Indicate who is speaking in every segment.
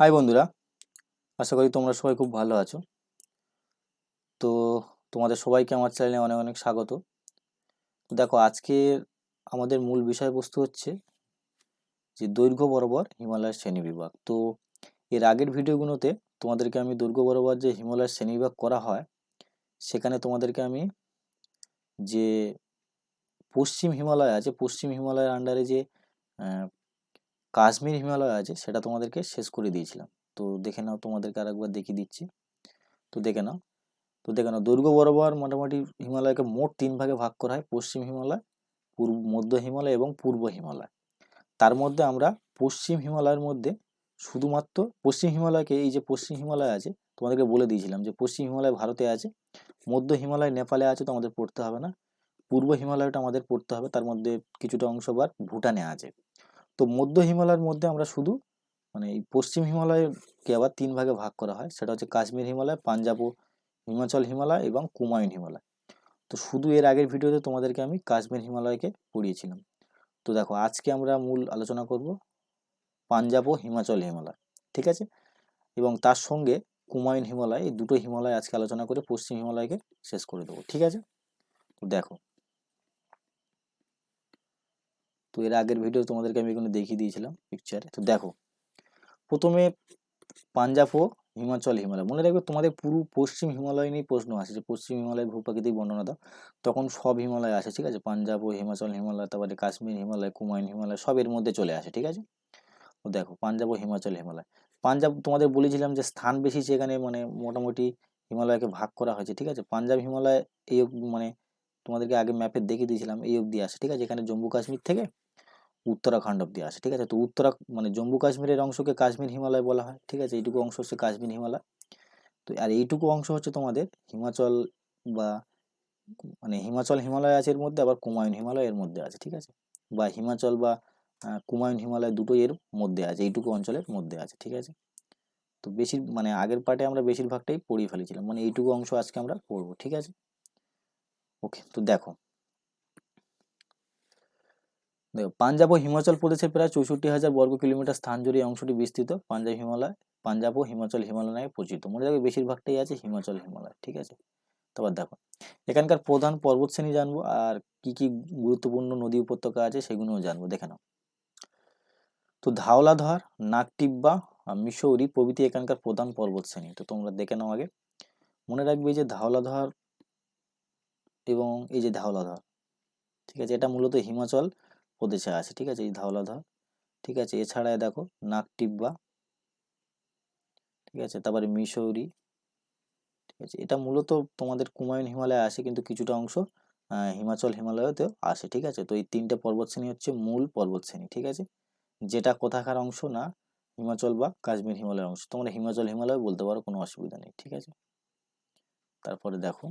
Speaker 1: High বন্ধুরা। আশা করি তোমরা সবাই খুব ভালো আছো। তো তোমাদের সবাইকে আমার চ্যানেলে অনেক অনেক স্বাগত। দেখো, আজকের আমাদের মূল বিষয়বস্তু হচ্ছে যে দৈর্ঘ্য বরাবর হিমালয়ের শ্রেণীবিভাগ তো এর আগের ভিডিওগুলোতে তোমাদেরকে আমি দৈর্ঘ্য বরাবর যে হিমালয়ের শ্রেণীবিভাগ করা হয়, সেখানে তোমাদেরকে আমি যে পশ্চিম হিমালয় আছে, পশ্চিম হিমালয়ের আন্ডারে যে কাশ্মীর হিমালয় আছে, সেটা তোমাদেরকে শেষ করে দিয়েছিলাম। তো দেখে নাও, তোমাদেরকে আরেকবার দেখিয়ে দিচ্ছি। তো দেখে নাও, তো দেখে নাও, দুর্গ বরাবর মোটামুটি হিমালয়কে মোট তিন ভাগে ভাগ করা হয়, পশ্চিম হিমালয়, পূর্ব, মধ্য হিমালয় এবং পূর্ব হিমালয়। তার মধ্যে আমরা পশ্চিম হিমালয়ের মধ্যে শুধুমাত্র, পশ্চিম হিমালয়কে এই যে পশ্চিম হিমালয় আছে, তোমাদেরকে বলে দিয়েছিলাম যে পশ্চিম হিমালয় ভারতে আছে, মধ্য হিমালয় নেপালে আছে তো আমাদের পড়তে হবে না, পূর্ব হিমালয়টা আমাদের পড়তে হবে, তার মধ্যে কিছুটা অংশ আবার ভুটানে আছে। তো মধ্য হিমালয়ের মধ্যে আমরা শুধু মানে এই পশ্চিম হিমালয়কে আবার তিন ভাগে ভাগ করা হয়। সেটা হচ্ছে কাশ্মীর হিমালয়, পাঞ্জাব ও হিমাচল হিমালয় এবং কুমায়ুন হিমালয়। তো শুধু এর আগের ভিডিওতে তোমাদেরকে আমি কাশ্মীর হিমালয়কে পড়িয়েছিলাম। তো দেখো, আজকে আমরা মূল আলোচনা করব পাঞ্জাব ও হিমাচল হিমালয়, ঠিক আছে? এবং তার সঙ্গে কুমায়ুন হিমালয়, এই দুটো হিমালয় আজকে আলোচনা করে পশ্চিম হিমালয়কে শেষ করে দেবো, ঠিক আছে? তো দেখো তো এর আগের ভিডিও তোমাদেরকে আমি এখানে দেখিয়ে দিয়েছিলাম পিকচারে তো দেখো, প্রথমে পাঞ্জাব ও হিমাচল হিমালয়। মনে রাখবে তোমাদের পুরো পশ্চিম হিমালয় নিয়েই প্রশ্ন আসে যে পশ্চিম হিমালয়ের ভূপ্রাকৃতিক বর্ণনা দাও। তখন সব হিমালয় আসে, ঠিক আছে? পাঞ্জাব ও হিমাচল হিমালয়, তারপরে কাশ্মীর হিমালয় কুমায়ুন হিমালয়, সব এর মধ্যে চলে আসে, ঠিক আছে? তো দেখো, পাঞ্জাব ও হিমাচল হিমালয়। পাঞ্জাব তোমাদের বলেছিলাম যে স্থান বেশি সেখানে মানে মোটামুটি হিমালয়কে ভাগ করা হয়েছে, ঠিক আছে? পাঞ্জাব হিমালয় এই মানে তোমাদেরকে আগে ম্যাপে দেখিয়ে দিয়েছিলাম, এই অবধি আসে, ঠিক আছে? এখানে জম্মু কাশ্মীর থেকে উত্তরাখণ্ড অব্দি আসে ঠিক আছে? তো উত্তরা মানে জম্মু কাশ্মীরের অংশকে কাশ্মীর হিমালয় বলা হয়, ঠিক আছে? এইটুকু অংশ হচ্ছে কাশ্মীর হিমালয়। তো আর এইটুকু অংশ হচ্ছে তোমাদের হিমাচল বা মানে হিমাচল হিমালয় আছে এর মধ্যে, আবার কুমায়ুন হিমালয় এর মধ্যে আছে, ঠিক আছে? বা হিমাচল বা কুমায়ুন হিমালয় দুটোই এর মধ্যে আছে, এইটুকু অঞ্চলের মধ্যে আছে, ঠিক আছে? তো বেশির মানে আগের পার্টে আমরা বেশিরভাগটাই পড়িয়ে ফেলেছিলাম মানে এইটুকু অংশ আজকে আমরা পড়ব, ঠিক আছে? ওকে, তো দেখো। দেখো, পাঞ্জাব ও হিমাচল প্রদেশের প্রায় চৌষট্টি হাজার বর্গ কিলোমিটার স্থান জুড়ে অংশটি বিস্তৃত। পাঞ্জাব হিমালয়, পাঞ্জাব ও হিমাচল হিমালয় নামে পরিচিত মনে রাখবে বেশিরভাগটাই আছে হিমাচল হিমালয়, ঠিক আছে? তারপর দেখো, এখানকার প্রধান পর্বত শ্রেণি জানব, আর কি কি গুরুত্বপূর্ণ নদী উপত্যকা আছে সেগুলোও জানব, দেখে নাও। তো ধাওলাধর, নাগটিব্বা, আর মিশৌরি প্রভৃতি এখানকার প্রধান পর্বত শ্রেণি, তো তোমরা দেখে নাও আগে। মনে রাখবে যে ধাওলাধর এবং এই যে ধাওলাধর, ঠিক আছে? এটা মূলত হিমাচল প্রদেশে আছে, ঠিক আছে? এই ধাওলাধর ঠিক আছে? এছাড়া দেখো নাকটিব্বা ঠিক আছে? তারপরে মিশৌরি, ঠিক আছে? এটা মূলত তোমাদের কুমায়ুন হিমালয়ে আসে কিন্তু কিছুটা অংশ হিমাচল হিমালয়তেও আসে, ঠিক আছে? তো এই তিনটে পর্বত শ্রেণি হচ্ছে মূল পর্বত শ্রেণি ঠিক আছে? যেটা কোথাকার অংশ না হিমাচল বা কাশ্মীর হিমালয়ের অংশ। তোমরা হিমাচল হিমালয় বলতে পারো, কোনো অসুবিধা নেই, ঠিক আছে? তারপরে দেখো,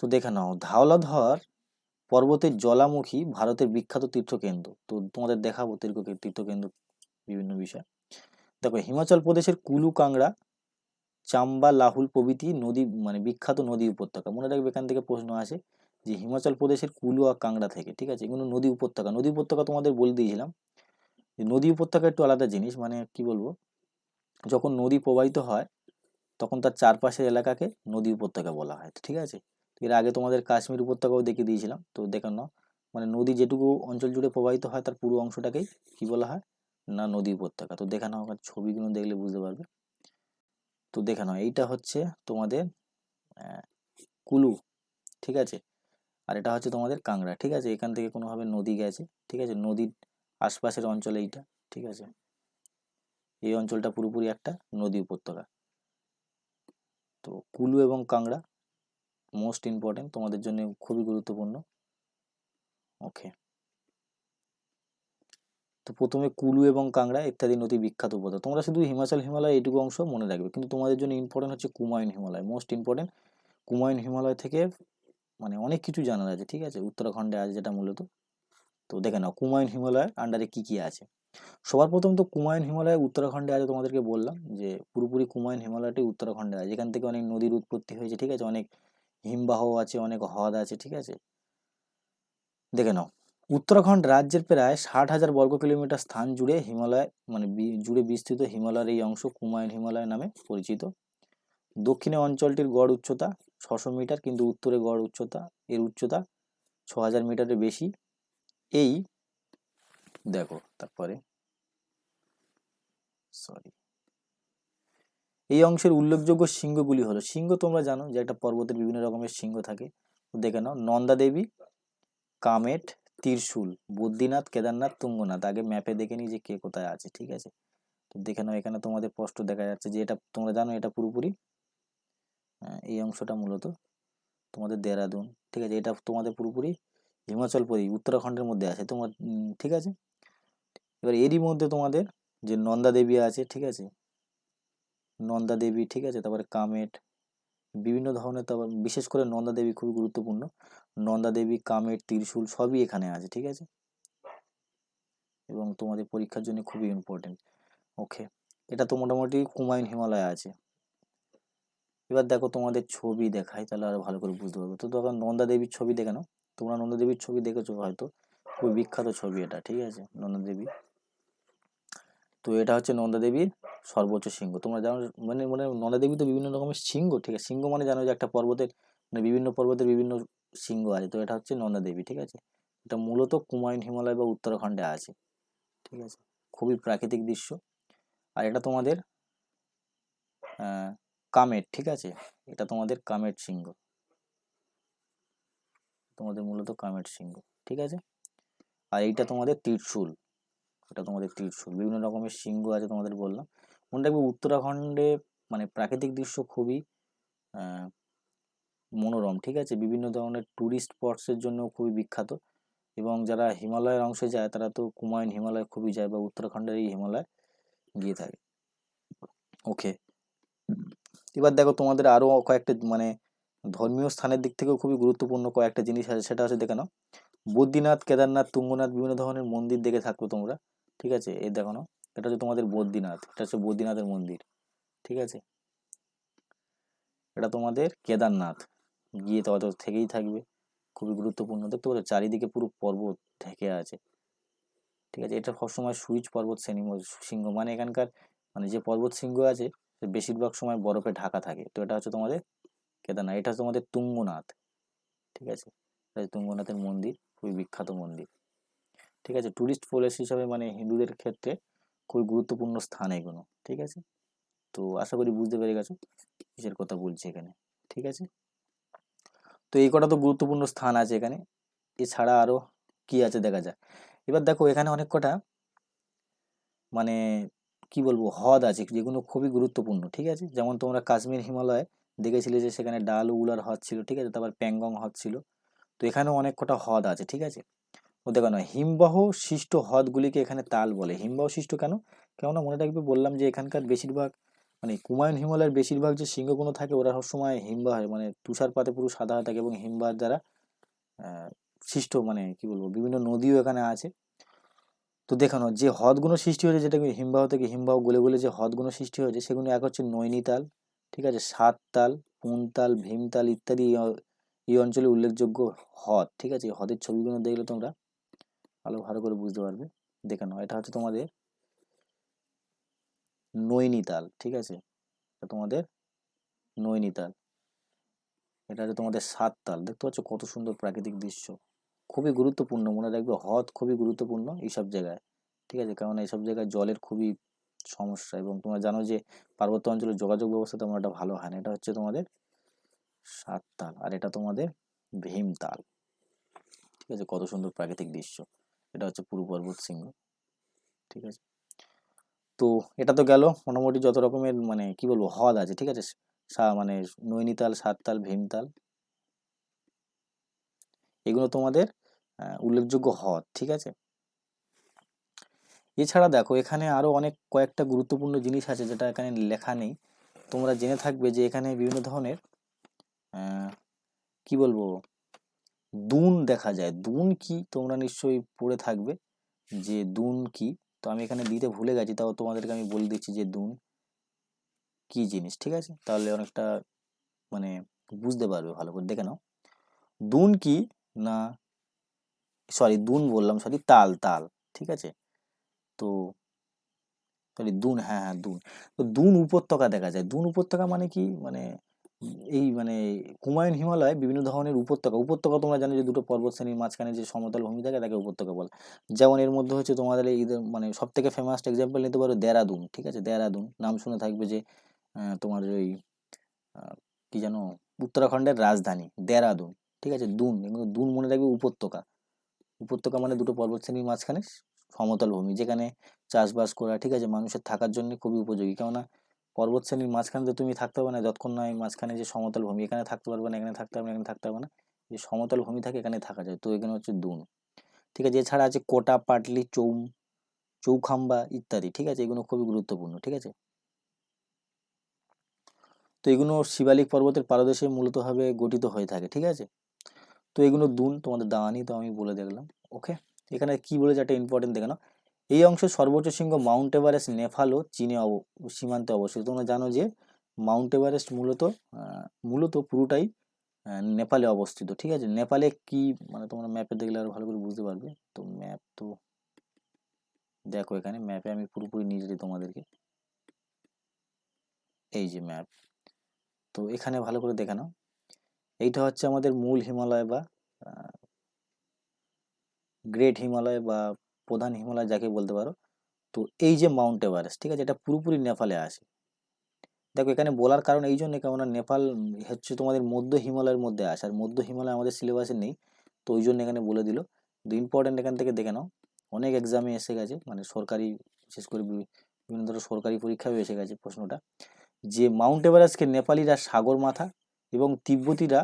Speaker 1: তো দেখে নাও ধাওলাধর পর্বতের জলামুখী ভারতের বিখ্যাত তীর্থকেন্দ্র। তো তোমাদের দেখাবো তীর্থ তীর্থকেন্দ্র বিভিন্ন বিষয়। দেখো, হিমাচল প্রদেশের কুলু কাংড়া চাম্বা, লাহুল প্রভৃতি নদী মানে বিখ্যাত নদী উপত্যকা। মনে রাখবে এখান থেকে প্রশ্ন আসে যে হিমাচল প্রদেশের কুলু আর কাংড়া থেকে। ঠিক আছে, এগুলো নদী উপত্যকা। নদী উপত্যকা তোমাদের বলে দিয়েছিলাম যে নদী উপত্যকা একটু আলাদা জিনিস মানে কি বলব? যখন নদী প্রবাহিত হয়, তখন তার চারপাশের এলাকাকে নদী উপত্যকা বলা হয়। ঠিক আছে? এর আগে তোমাদের কাশ্মীর উপত্যকাও দেখিয়ে দিয়েছিলাম। তো দেখে নাও মানে নদী যেটুকু অঞ্চল জুড়ে প্রবাহিত হয়, তার পুরো অংশটাকেই কি বলা হয়? না, নদী উপত্যকা। তো দেখে নাও আমার ছবিগুলো দেখলে বুঝতে পারবে। তো দেখে নাও, এইটা হচ্ছে তোমাদের কুলু, ঠিক আছে? আর এটা হচ্ছে তোমাদের কাংড়া, ঠিক আছে? এখান থেকে কোনোভাবে নদী গেছে, ঠিক আছে? নদীর আশপাশের অঞ্চল এইটা, ঠিক আছে? এই অঞ্চলটা পুরোপুরি একটা নদী উপত্যকা। তো কুলু এবং কাংড়া মোস্ট ইম্পর্টেন্ট তোমাদের জন্য খুবই গুরুত্বপূর্ণ। ওকে তো প্রথমে কুলু এবং কাংড়া ইত্যাদি নদী বিখ্যাত উপত্যকা তোমরা শুধু হিমাচল, হিমালয় এইটুকু অংশ মনে রাখবে। কিন্তু তোমাদের জন্য ইম্পর্টেন্ট হচ্ছে কুমায়ুন হিমালয়। মোস্ট ইম্পর্টেন্ট কুমায়ুন হিমালয় থেকে মানে অনেক কিছু জানার আছে, ঠিক আছে? উত্তরাখণ্ডে আছে যেটা মূলত। তো দেখে নাও, কুমায়ুন হিমালয়ের আন্ডারে কি কি আছে? সবার প্রথম তো কুমায়ুন হিমালয় উত্তরাখণ্ডে আছে তোমাদেরকে বললাম যে পুরোপুরি কুমায়ুন হিমালয়টাই উত্তরাখণ্ডে আছে। যেখান থেকে অনেক নদীর উৎপত্তি হয়েছে, ঠিক আছে? অনেক হিমবাহ আছে, অনেক হ্রদ আছে, ঠিক আছে? দেখে নাও। উত্তরাখণ্ড রাজ্যের প্রায় ষাট হাজার বর্গ কিলোমিটার স্থান জুড়ে হিমালয় মানে জুড়ে বিস্তৃত হিমালয়ের এই অংশ কুমায়ুন হিমালয় নামে পরিচিত। দক্ষিণে অঞ্চলটির গড় উচ্চতা ছশো মিটার, কিন্তু উত্তরে গড় উচ্চতা, এর উচ্চতা ছ হাজার মিটারের বেশি। এই, দেখো, তারপরে সরি এই অংশের উল্লেখযোগ্য শৃঙ্গগুলি হলো শৃঙ্গ তোমরা জানো যে একটা পর্বতের বিভিন্ন রকমের শৃঙ্গ থাকে। দেখে নাও নন্দা দেবী কামেট ত্রিশূল বদ্রীনাথ কেদারনাথ তুঙ্গনাথ। আগে ম্যাপে দেখে নিই যে কে কোথায় আছে ঠিক আছে? তো দেখে নাও এখানে তোমাদের স্পষ্ট দেখা যাচ্ছে যে এটা তোমরা জানো এটা পুরোপুরি? আহ, এই অংশটা মূলত তোমাদের দেরাদুন ঠিক আছে? এটা তোমাদের পুরোপুরি হিমাচল প্রদেশ উত্তরাখণ্ডের মধ্যে আছে। তোমার ঠিক আছে? এবার এরই মধ্যে তোমাদের যে নন্দা দেবী আছে ঠিক আছে? নন্দা দেবী, ঠিক আছে? তারপরে কামেট, বিভিন্ন ধরনের তারপর বিশেষ করে নন্দা দেবী খুবই গুরুত্বপূর্ণ। নন্দা দেবী, কামেট, ত্রিশূল সবই এখানে আছে, ঠিক আছে? এবং তোমাদের পরীক্ষার জন্য খুবই ইম্পর্টেন্ট ওকে এটা তো মোটামুটি কুমায়ুন হিমালয় আছে। এবার দেখো তোমাদের ছবি দেখাই, তাহলে আরও ভালো করে বুঝতে পারব। তো তখন নন্দা দেবীর ছবি দেখে নাও। তোমরা নন্দা দেবীর ছবি দেখেছ হয়তো? খুব বিখ্যাত ছবি এটা, ঠিক আছে? নন্দা দেবী। তো এটা হচ্ছে নন্দা দেবীর সর্বোচ্চ শৃঙ্গ। তোমরা জানো মানে মানে নন্দা দেবী তো বিভিন্ন রকমের শৃঙ্গ, ঠিক আছে? শৃঙ্গ মানে জানো যে একটা পর্বতের মানে বিভিন্ন পর্বতের বিভিন্ন শৃঙ্গ আছে। তো এটা হচ্ছে নন্দা দেবী ঠিক আছে? এটা মূলত কুমায়ুন হিমালয় বা উত্তরাখণ্ডে আছে, ঠিক আছে? খুবই প্রাকৃতিক দৃশ্য। আর এটা তোমাদের কামেট, ঠিক আছে? এটা তোমাদের কামেট শৃঙ্গ। তোমাদের মূলত কামেট শৃঙ্গ, ঠিক আছে? আর এইটা তোমাদের ত্রিশূল। এটা তোমাদের ত্রিশূল। বিভিন্ন রকমের শৃঙ্গ আছে তোমাদের বললাম। মনে রাখবে উত্তরাখণ্ডে মানে প্রাকৃতিক দৃশ্য খুবই মনোরম, ঠিক আছে? বিভিন্ন ধরনের ট্যুরিস্ট স্পটসের জন্য খুবই বিখ্যাত। এবং যারা হিমালয়ের অংশে যায়, তারা তো কুমায়ুন হিমালয় খুবই যায় বা উত্তরাখণ্ডের এই হিমালয় গিয়ে থাকে। ওকে এবার দেখো তোমাদের আরও কয়েকটা মানে ধর্মীয় স্থানের দিক থেকেও খুবই গুরুত্বপূর্ণ কয়েকটা জিনিস আছে, সেটা হচ্ছে দেখে নাও। বদ্রীনাথ, কেদারনাথ, তুঙ্গনাথ বিভিন্ন ধরনের মন্দির দেখে থাকবে তোমরা, ঠিক আছে? এই দেখো না এটা হচ্ছে তোমাদের বদ্রীনাথ, এটা হচ্ছে বদ্রীনাথের মন্দির, ঠিক আছে? এটা তোমাদের কেদারনাথ, গিয়ে তো অত থেকেই থাকবে, খুবই গুরুত্বপূর্ণ। দেখতে পাচ্ছ, চারিদিকে পুরো পর্বত ঢেকে আছে, ঠিক আছে? এটা সবসময় সুইচ পর্বত শ্রেণি সিংহ মানে এখানকার মানে যে পর্বত শৃঙ্গ আছে বেশিরভাগ সময় বরফে ঢাকা থাকে। তো এটা হচ্ছে তোমাদের কেদারনাথ, এটা হচ্ছে তোমাদের তুঙ্গনাথ, ঠিক আছে? তুঙ্গনাথের মন্দির, খুবই বিখ্যাত মন্দির, ঠিক আছে? টুরিস্ট প্লেস হিসাবে মানে হিন্দুদের ক্ষেত্রে খুবই গুরুত্বপূর্ণ স্থান এগুলো, ঠিক আছে? তো আশা করি বুঝতে পেরে গেছো, কিসের কথা বলছি এখানে, ঠিক আছে? তো এই কটা তো গুরুত্বপূর্ণ স্থান আছে এখানে, এছাড়া আরও কি আছে দেখা যায় এবার দেখো এখানে অনেক কটা মানে কি বলব, হ্রদ আছে যেগুলো খুবই গুরুত্বপূর্ণ, ঠিক আছে? যেমন তোমরা কাশ্মীর হিমালয়ে দেখেছিলে যে সেখানে ডাল উলার হ্রদ ছিল, ঠিক আছে? তারপর প্যাংগং হ্রদ ছিল। তো এখানেও অনেক কটা হ্রদ আছে, ঠিক আছে? ও দেখো না, হিমবাহ সৃষ্ট হ্রদগুলিকে এখানে তাল বলে। হিমবাহ সৃষ্ট কেন? কেননা মনে রাখবে, বললাম যে এখানকার বেশিরভাগ মানে কুমায়ুন হিমালয়ের বেশিরভাগ যে শৃঙ্গগুলো থাকে, ওরা সবসময় হিমবাহ মানে তুষারপাতে পুরো সাদা হয়ে থাকে এবং হিমবাহ দ্বারা সৃষ্ট মানে কি বলব, বিভিন্ন নদীও এখানে আছে। তো দেখানো যে হ্রদগুলো সৃষ্টি হয়েছে, যেটা হিমবাহ থেকে হিমবাহ গলে গলে যে হ্রদগুলো সৃষ্টি হয়েছে, সেগুলো এক হচ্ছে নৈনিতাল ঠিক আছে সাততাল পুনতাল ভীমতাল ইত্যাদি এই অঞ্চলে উল্লেখযোগ্য হ্রদ, ঠিক আছে হ্রদের ছবিগুলো দেখলে তোমরা ভালো ভালো করে বুঝতে পারবে। দেখে নাও, এটা হচ্ছে তোমাদের নৈনিতাল, ঠিক আছে? এটা তোমাদের নৈনিতাল। এটা হচ্ছে তোমাদের সাততাল। দেখতে পাচ্ছ কত সুন্দর প্রাকৃতিক দৃশ্য। খুবই গুরুত্বপূর্ণ, মনে রাখবে হ্রদ খুবই গুরুত্বপূর্ণ এইসব জায়গায়, ঠিক আছে? কারণ এইসব জায়গায় জলের খুবই সমস্যা এবং তোমরা জানো যে পার্বত্য অঞ্চলের যোগাযোগ ব্যবস্থা তেমন একটা ভালো হয় না। এটা হচ্ছে তোমাদের সাততাল। আর এটা তোমাদের ভীমতাল, ঠিক আছে? কত সুন্দর প্রাকৃতিক দৃশ্য। এটা হচ্ছে পূর্ব পর্বত সিংহ ঠিক আছে? তো এটা তো গেল মোটামুটি যত রকমের মানে কি বলব হ্রদ আছে, ঠিক আছে? মানে নৈনিতাল, সাততাল, ভীমতাল। এগুলো তোমাদের উল্লেখযোগ্য হ্রদ, ঠিক আছে? এছাড়া দেখো এখানে আরও অনেক কয়েকটা গুরুত্বপূর্ণ জিনিস আছে যেটা এখানে লেখা নেই। তোমরা জেনে থাকবে যে এখানে বিভিন্ন ধরনের কি বলব দুন দেখা যায়। দুন কি? তোমরা নিশ্চয়ই পড়ে থাকবে যে দুন কি? তো আমি এখানে দিতে ভুলে গেছি, তাও তোমাদেরকে আমি বলে দিচ্ছি যে দুন কি জিনিস, ঠিক আছে? তাহলে অনেকটা মানে বুঝতে পারবে ভালো করে। দেখে নাও। দুন কি? না সরি দুন বললাম সরি তাল তাল, ঠিক আছে? তো সরি দুন হ্যাঁ হ্যাঁ দুন। তো দুন উপত্যকা দেখা যায়। দুন উপত্যকা মানে কি? মানে এই মানে কুমায়ুন হিমালয় বিভিন্ন ধরনের উপত্যকা উপত্যকা তোমরা জানো যে দুটো পর্বত শ্রেণির মাঝখানে যে সমতল ভূমি থাকে তাকে উপত্যকা বলে। যেমন এর মধ্যে হচ্ছে তোমাদের এই মানে সব থেকে ফেমাস এক্সাম্পল নিতে পারো দেরাদুন, ঠিক আছে? দেরাদুন, নাম শুনে থাকবে যে তোমার ওই কি জানো উত্তরাখণ্ডের রাজধানী, দেরাদুন, ঠিক আছে? দুন দুন মনে রাখবে উপত্যকা। উপত্যকা মানে দুটো পর্বত শ্রেণির মাঝখানে সমতল ভূমি, যেখানে চাষবাস করা, ঠিক আছে? মানুষের থাকার জন্য খুবই উপযোগী। কেননা পর্বত শ্রেণির মাঝখানে তো তুমি থাকতে পারবে না, যতক্ষণ না এই মাঝখানে যে সমতল ভূমি, এখানে থাকতে পারবে না, এখানে থাকতে পারবে না, এখানে থাকতে পারবে না, যে সমতল ভূমি থাকে এখানে থাকা যায়। তো এখানে হচ্ছে দুন। ঠিক আছে, এছাড়া আছে কোটা, পাটলি, চৌম, চৌখাম্বা ইত্যাদি, ঠিক আছে? এগুলো খুবই গুরুত্বপূর্ণ, ঠিক আছে? তো এগুলো শিবালিক পর্বতের পাদদেশে মূলত ভাবে গঠিত হয়ে থাকে, ঠিক আছে? তো এগুলো দুন, তোমাদের দাওয়ানি তো আমি বলে দেখলাম ওকে এখানে কি বলেছে, একটা ইম্পর্টেন্ট দেখে নাও। এই অংশের সর্বোচ্চ শৃঙ্গ মাউন্ট এভারেস্ট, নেপাল চীনে অব, সীমান্তে অবস্থিত। তোমরা জানো যে মাউন্ট এভারেস্ট মূলত মূলত পুরোটাই নেপালে অবস্থিত, ঠিক আছে? নেপালে কি মানে তোমরা ম্যাপে দেখলে আরও ভালো করে বুঝতে পারবে। তো ম্যাপ তো দেখো এখানে ম্যাপে আমি পুরোপুরি নিয়ে যেতে তোমাদেরকে। এই যে ম্যাপ তো এখানে ভালো করে দেখে নাও। এইটা হচ্ছে আমাদের মূল হিমালয় বা গ্রেট হিমালয় বা প্রধান হিমালয় যাকে বলতে পারো। তো এই যে মাউন্ট এভারেস্ট ঠিক আছে? এটা পুরোপুরি নেপালে আসে দেখো, এখানে বলার কারণ এই জন্য, কেননা নেপাল হচ্ছে তোমাদের মধ্য হিমালয়ের মধ্যে আসে আর মধ্য হিমালয় আমাদের সিলেবাসে নেই। তো ওই জন্য এখানে বলে দিল। তো ইম্পর্টেন্ট এখান থেকে দেখে নাও। অনেক এক্সামে এসে গেছে। মানে সরকারি, বিশেষ করে বিভিন্ন ধরনের সরকারি পরীক্ষাও এসে গেছে প্রশ্নটা। যে মাউন্ট এভারেস্টকে নেপালিরা সাগর মাথা এবং তিব্বতীরা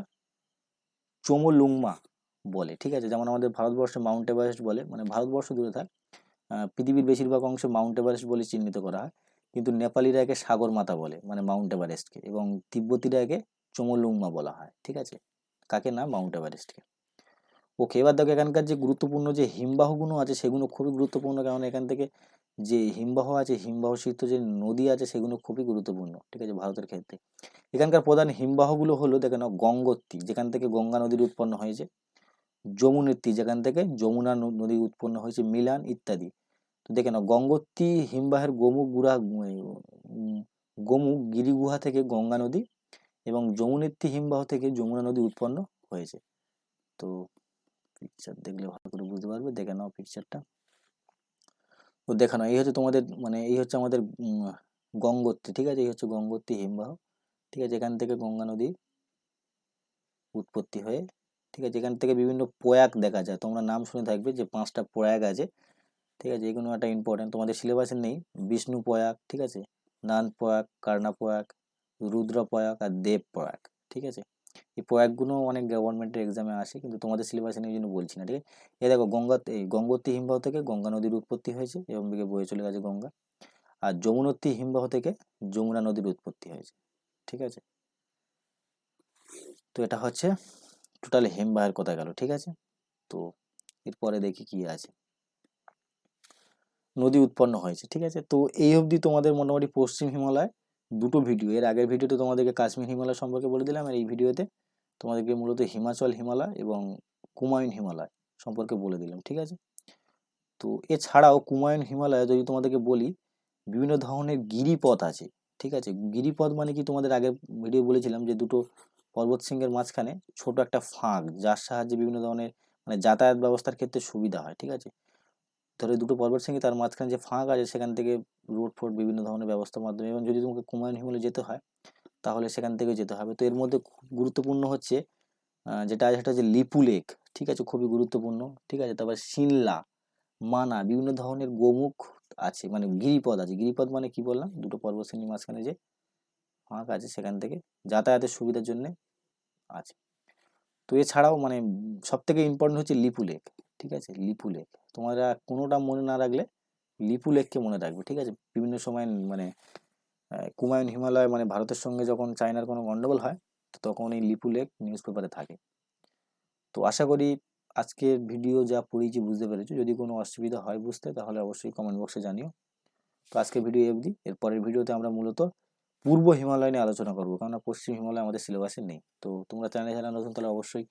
Speaker 1: চোমোলুংমা বলে, ঠিক আছে? যেমন আমাদের ভারতবর্ষে মাউন্ট এভারেস্ট বলে মানে ভারতবর্ষ দূরে থাক পৃথিবীর বেশিরভাগ অংশে মাউন্ট এভারেস্ট বলে চিহ্নিত করা হয়। কিন্তু নেপালিরা একে সাগর মাথা বলে মানে মাউন্ট এভারেস্টকে এবং তিব্বতীরা একে চোমোলুংমা বলা হয়, ঠিক আছে? কাকে না? মাউন্ট এভারেস্টকে ওকে, এবার দেখো এখানকার যে গুরুত্বপূর্ণ যে হিমবাহগুলো আছে, সেগুলো খুবই গুরুত্বপূর্ণ। কারণ এখান থেকে যে হিমবাহ আছে, হিমবাহ সিদ্ধ যে নদী আছে, সেগুলো খুবই গুরুত্বপূর্ণ, ঠিক আছে? ভারতের ক্ষেত্রে। এখানকার প্রধান হিমবাহগুলো হলো, দেখে নাও, গঙ্গোত্রী, যেখান থেকে গঙ্গা নদীর উৎপন্ন হয়েছে। যমুনেত্রী যেখান থেকে যমুনা নদী উৎপন্ন হয়েছে, মিলান ইত্যাদি। তো দেখে নাও, গঙ্গোত্রী, হিমবাহের গোমুখ গুড়া গোমুখ গিরিগুহা থেকে গঙ্গা নদী এবং যমুনেত্রী হিমবাহ থেকে যমুনা নদী উৎপন্ন হয়েছে। তো পিকচার দেখলে ভালো করে বুঝতে পারবে, দেখে নাও পিকচারটা তো দেখে নাও, এই হচ্ছে তোমাদের মানে এই হচ্ছে আমাদের গঙ্গোত্রী, ঠিক আছে? এই হচ্ছে গঙ্গোত্রী হিমবাহ, ঠিক আছে? এখান থেকে গঙ্গা নদী উৎপত্তি হয়ে ঠিক আছে? এখান থেকে বিভিন্ন প্রয়াগ দেখা যায়। তোমরা নাম শুনে থাকবে যে পাঁচটা প্রয়াগ আছে। ঠিক আছে? এগুলো একটা ইম্পর্টেন্ট তোমাদের সিলেবাসে নেই। বিষ্ণু প্রয়াগ, ঠিক আছে? নান প্রয়াগ, কার্না প্রয়াগ, রুদ্র প্রয়াগ আর দেব প্রয়াগ, ঠিক আছে? এই প্রয়াগগুলো অনেক গভর্নমেন্টের এক্সামে আসে, কিন্তু তোমাদের সিলেবাসে এই জন্য বলছি না, ঠিক আছে? এ দেখো, গঙ্গা, এই গঙ্গোত্রী হিমবাহ থেকে গঙ্গা নদীর উৎপত্তি হয়েছে এবং দিকে বয়ে চলে গেছে গঙ্গা। আর যমুনোত্রী হিমবাহ থেকে যমুনা নদীর উৎপত্তি হয়েছে, ঠিক আছে? তো এটা হচ্ছে টোটাল হিমবাহের কথা গেল ঠিক আছে তো এরপরে দেখি কি আছে। নদী উৎপন্ন হয়েছে ঠিক আছে তো এই অবধি তোমাদের মোটামুটি পশ্চিম হিমালয় দুটো ভিডিও এর আগের ভিডিওতে তোমাদেরকে কাশ্মীর হিমালয় সম্পর্কে বলে দিলাম, আর এই ভিডিওতে তোমাদেরকে মূলত হিমাচল হিমালয় এবং কুমায়ুন হিমালয় সম্পর্কে বলে দিলাম ঠিক আছে তো এছাড়াও কুমায়ুন হিমালয়ে যদি তোমাদেরকে বলি, বিভিন্ন ধরনের গিরিপথ আছে ঠিক আছে গিরিপথ মানে কি? তোমাদের আগে ভিডিও বলেছিলাম যে দুটো পর্বত শৃঙ্গের মাঝখানে ছোট একটা ফাঁক, যার সাহায্যে বিভিন্ন ধরনের মানে যাতায়াত ব্যবস্থার ক্ষেত্রে সুবিধা হয়, ঠিক আছে? ধরো দুটো পর্বত শৃঙ্গে তার মাঝখানে যে ফাঁক আছে, সেখান থেকে রোড ফোড বিভিন্ন ধরনের ব্যবস্থার মাধ্যমে, এবং যদি তোমাকে কুমায়ুন হিমালয় যেতে হয়, তাহলে সেখান থেকে যেতে হবে। তো এর মধ্যে গুরুত্বপূর্ণ হচ্ছে যেটা আছে সেটা হচ্ছে লিপু লেক, ঠিক আছে? খুবই গুরুত্বপূর্ণ, ঠিক আছে? তারপর সিনলা, মানা, বিভিন্ন ধরনের গোমুখ আছে মানে গিরিপদ আছে। গিরিপদ মানে কি বললাম? দুটো পর্বত শ্রেণির মাঝখানে যে ফাঁক আছে সেখান থেকে যাতায়াতের সুবিধার জন্য আছে। তো এছাড়াও মানে সব থেকে ইম্পর্টেন্ট হচ্ছে লিপু লেক, ঠিক আছে? লিপু লেক। তোমরা কোনোটা মনে না রাখলে লিপু লেককে মনে রাখবে, ঠিক আছে? বিভিন্ন সময় মানে কুমায়ুন হিমালয় মানে ভারতের সঙ্গে যখন চায়নার কোনো গন্ডগোল হয়, তো তখন এই লিপু লেক নিউজ পেপারে থাকে। তো আশা করি আজকের ভিডিও যা পড়িয়েছি বুঝতে পেরেছ। যদি কোনো অসুবিধা হয় বুঝতে, তাহলে অবশ্যই কমেন্ট বক্সে জানিও। তো আজকের ভিডিও অবধি। এর পরের ভিডিওতে আমরা মূলত পূর্ব হিমালয় নিয়ে আলোচনা করব। কেননা পশ্চিম হিমালয় আমাদের সিলেবাসে নেই। তো তোমরা চ্যানেলে চ্যানেল নতুন, তাহলে অবশ্যই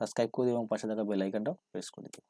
Speaker 1: সাবস্ক্রাইব করে দিও এবং পাশে থাকা বেল আইকনটাও প্রেস করে দিও।